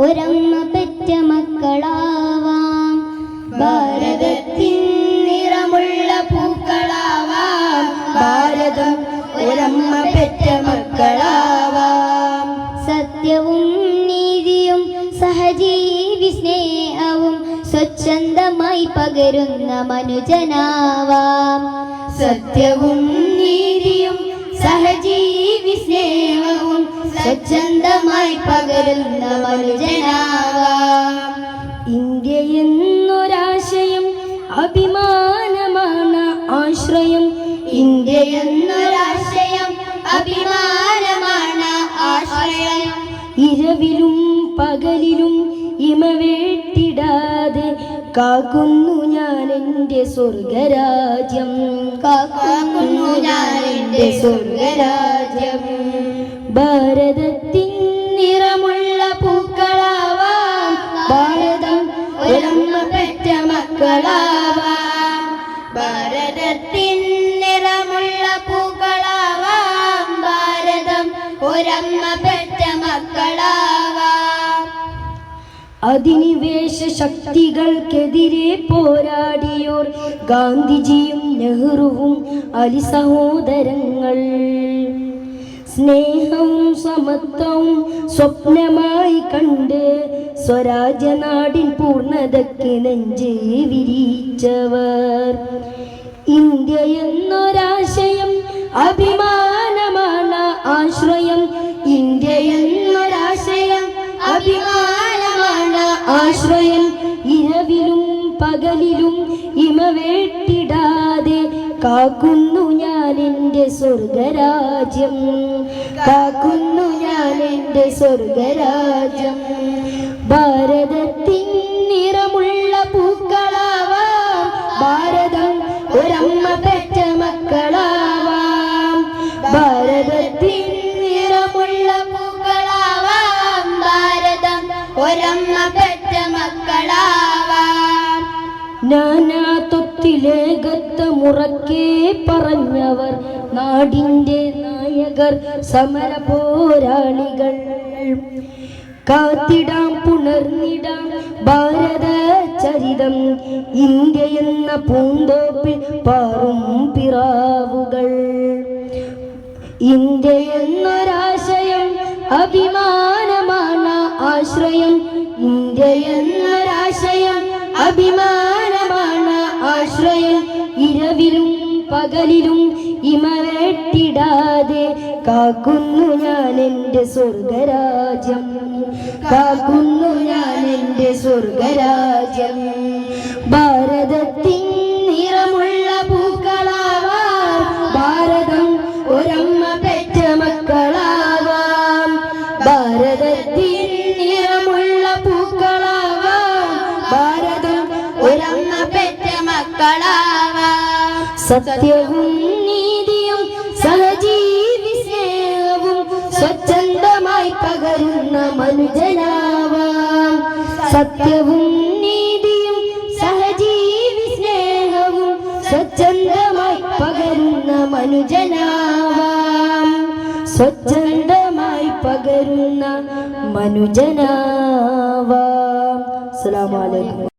ഒരമ്മ പെറ്റ മക്കളാവാം. ഭാരതത്തിൻ നിറമുള്ള പൂക്കളാവാം. ഭാരതം ഒരമ്മ പെറ്റ മക്കളാവാം. സത്യവും നീതിയും സഹജീവി സ്നേഹവും സ്വച്ഛന്തമായി പകരുന്ന മനുജനാവാം. സത്യവും സഹജീവി സ്നേഹവും സ്വച്ഛന്തമായി പകരുന്ന മനുജനാവാം ഇന്ത്യ എന്നൊരാശയം അഭിമാനമാണ് ആശ്രയം. ഇന്ത്യ എന്നൊരാശയം അഭിമാനമാണ് ആശ്രയം. ഇരവിലും പകലിലും ഇമ വേട്ടിടാതെ കാക്കുന്നു ഞാൻ എന്റെ സ്വർഗരാജ്യം. കാക്കുന്നു ഞാൻ എന്റെ സ്വർഗരാജ്യം. ഭാരതത്തിൻ അധിനിവേശ ശക്തികൾക്കെതിരെ പോരാടിയോർ ഗാന്ധിജിയും നെഹ്റുവും അലി സഹോദരങ്ങൾ സ്നേഹവും സമത്വവും സ്വപ്നമായി കണ്ട് സ്വരാജ്യനാടിൻ പൂർണതയ്ക്ക് നെഞ്ച് വിരിച്ചവർ. ഇന്ത്യ എന്നൊരാശയം അഭിമാനമാണ് ആശ്രയം. ഇന്ത്യ എന്നൊരാശയം അഭിമാനമാണ് ആശ്രയം ഇരവിലും പകലിലും ഇമ വേട്ടിടാതെ കാക്കുന്നു ഞാൻ എന്റെ സ്വർഗരാജ്യം. കാക്കുന്നു ഞാൻ എന്റെ സ്വർഗരാജ്യം. ഭാരതത്തിൻ നിറമുള്ള പൂക്കളാവാം. ഭാരതം ഒരമ്മ പെറ്റ മക്കളാവാം. ഭാരതത്തിൻ നിറമുള്ള പൂക്കളാവാം. ഭാരതം ഒരമ്മ മക്കളാവാം. നാനാത്വത്തിലേകത്വമുറക്കെ പറഞ്ഞവർ നാടിന്റെ നായകർ സമര പോരാളികൾ. കാത്തിടാം പുണർന്നിടാം ഭാരത ചരിതം. ഇന്ത്യ എന്ന പൂന്തോപ്പിൽ പാറും പിറാവുകൾ. ഇന്ത്യ എന്നൊരാശയം അഭിമാനമാണ് ആശ്രയം ഇന്ത്യ എന്നൊരാശയം അഭിമാനമാണ്. ആശ്രയം ഇരവിലും പകലിലും ഇമവെട്ടിടാതെ കാക്കുന്നു ഞാൻ എന്റെ സ്വർഗരാജ്യം. കാക്കുന്നു ഞാൻ എന്റെ സ്വർഗരാജ്യം. സത്യവും നീതിയും സഹജീവി സ്നേഹവും സ്വച്ഛന്തമായി പകരുന്ന മനുജനാവാം. സത്യവും നീതിയും സഹജീവി സ്നേഹവും സ്വച്ഛന്തമായി പകരുന്ന മനുജനാവാം. സ്വച്ഛന്തമായി പകരുന്ന മനുജനാവാം. അസ്സലാമു അലൈക്കും.